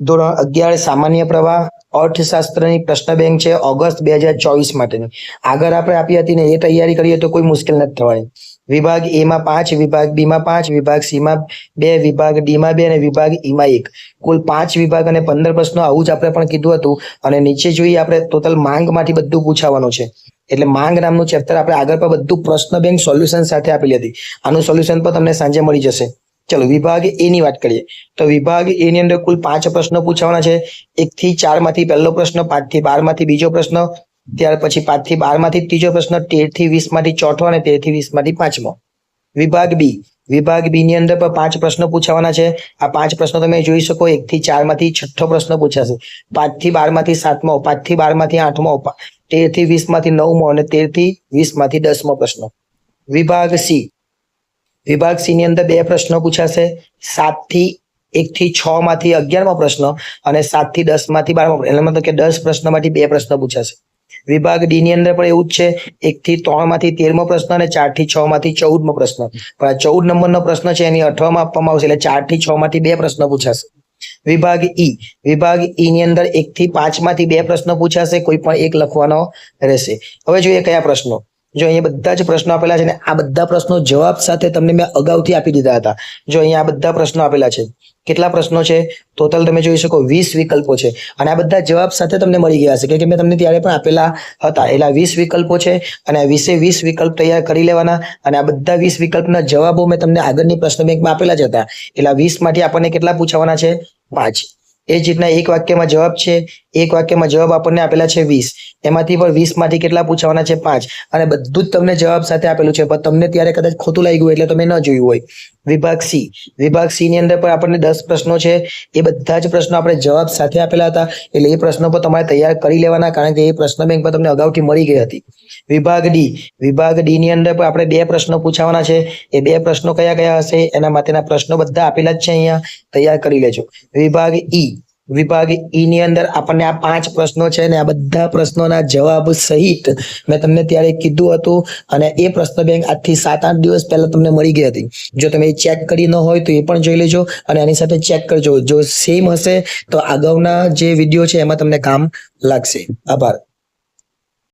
ધોરણ અગિયાર સામાન્ય પ્રવાહ, અર્થશાસ્ત્રની પ્રશ્ન બેંક છે, ઓગસ્ટ બે હજાર ચોવીસ માટેની. આગળ આપણે આપી હતી ને એ તૈયારી કરીએ તો કોઈ મુશ્કેલ નથી થવાની. વિભાગ એ માં પાંચ, વિભાગ બી માં પાંચ, વિભાગ સી માં બે, વિભાગ ડી માં બે અને વિભાગ ઈ માં એક. કુલ પાંચ વિભાગ અને પંદર પ્રશ્નો આવું જ આપણે પણ કીધું હતું. અને નીચે જોઈએ આપણે ટોટલ માંગમાંથી બધું પૂછાવાનું છે. એટલે માંગ નામનું ચેપ્ટર આપણે આગળ પર બધું પ્રશ્ન બેંક સોલ્યુશન સાથે આપેલી હતી. આનું સોલ્યુશન પણ તમને સાંજે મળી જશે. ચલો, વિભાગ એ ની વાત કરીએ. તો વિભાગ એ ની અંદર કુલ પાંચ પ્રશ્નો પૂછવાના છે. એક થી ચારમાંથી પહેલો પ્રશ્ન, પાંચથી બારમાંથી બીજો પ્રશ્ન, ત્યાર પછી પાંચથી બારમાંથી ત્રીજો પ્રશ્ન, તેરથી વીસમાંથી ચોથો અને તેરથી વીસમાંથી પાંચમો. વિભાગ બી વિભાગ બી ની અંદર પણ પાંચ પ્રશ્નો પૂછવાના છે. આ પાંચ પ્રશ્નો તમે જોઈ શકો, એક થી ચારમાંથી છઠ્ઠો પ્રશ્ન પૂછાશે. પાંચથી બારમાંથી સાતમો, પાંચથી બારમાંથી આઠમો તેરથી વીસમાંથી નવમો અને તેરથી વીસમાંથી દસમો પ્રશ્ન. વિભાગ સી વિભાગ સી ની અંદર બે પ્રશ્નો પૂછાશે. સાતથી એક થી છ માંથી અગિયારમો પ્રશ્ન અને સાતથી દસમાંથી બારમો એટલે મતલબ કે દસ પ્રશ્નમાંથી બે પ્રશ્ન પૂછાશે. વિભાગ ડી ની અંદર પણ એવું જ છે. એક થી ત્રણમાંથી તેરમો પ્રશ્ન અને ચારથી છ માંથી ચૌદમો પ્રશ્ન. પણ આ ચૌદ નંબરનો પ્રશ્ન છે એની અઠવામાં આપવામાં આવશે. એટલે ચારથી છ માંથી બે પ્રશ્ન પૂછાશે. વિભાગ ઈ વિભાગ ઈ ની અંદર એક થી પાંચમાંથી બે પ્રશ્ન પૂછાશે. કોઈ પણ એક લખવાનો રહેશે. હવે જોઈએ કયા પ્રશ્નો. જો અહીંયા બધા જ પ્રશ્નો આપેલા છે ને આ બધા પ્રશ્નો જવાબ સાથે તમને મેં અગાઉથી આપી દીધા હતા. જો અહીંયા આ બધા પ્રશ્નો આપેલા છે, કેટલા પ્રશ્નો છે? ટોટલ તમે જોઈ શકો વીસ વિકલ્પો છે. અને આ બધા જવાબ સાથે તમને મળી ગયા કેમ કે મેં તમને ત્યારે પણ આપેલા હતા. એટલે વીસ વિકલ્પો છે અને વીસે વીસ વિકલ્પ તૈયાર કરી લેવાના અને આ બધા વીસ વિકલ્પના જવાબો મેં તમને આગળની પ્રશ્ન બેંકમાં આપેલા જ હતા. એટલે વીસમાંથી વીસમાંથી આપણને કેટલા પૂછાવાના છે? પાંચ. એ જ રીતના એક વાક્યમાં જવાબ છે એક વાક્યમાં જવાબ આપણને આપેલા છે વીસ. એમાંથી પણ વીસમાંથી કેટલા પૂછવાના છે પાંચ? અને બધું જ તમને જવાબ સાથે આપેલું છે. પણ તમને ત્યારે કદાચ ખોટું લાગી ગયું એટલે તમે ન જોયું હોય. વિભાગ સી. વિભાગ સી ની અંદર પણ આપણને દસ પ્રશ્નો છે. એ બધા જ પ્રશ્નો આપણે જવાબ સાથે આપેલા હતા. એટલે એ પ્રશ્નો પણ તમારે તૈયાર કરી લેવાના, કારણ કે એ પ્રશ્ન બેંક પર તમને અગાઉથી મળી ગઈ હતી. વિભાગ ડી. વિભાગ ડી ની અંદર પણ આપણે બે પ્રશ્નો પૂછાવાના છે. એ બે પ્રશ્નો કયા કયા હશે? એના માટેના પ્રશ્નો બધા આપેલા જ છે અહીંયા. તૈયાર કરી લેજો. વિભાગ ઈ. વિભાગ ઈની અંદર આપણને આ પાંચ પ્રશ્નો છે ને આ બધા પ્રશ્નોના જવાબ સહિત મેં તમને ત્યારે કીધું હતું અને એ પ્રશ્ન બેંક આજથી સાત આઠ દિવસ પહેલા તમને મળી ગઈ હતી. જો તમે ચેક કરી ન હોય તો એ પણ જોઈ લેજો અને એની સાથે ચેક કરજો. જો સેમ હશે તો અગાઉના જે વીડિયો છે એમાં તમને કામ લાગશે. આભાર.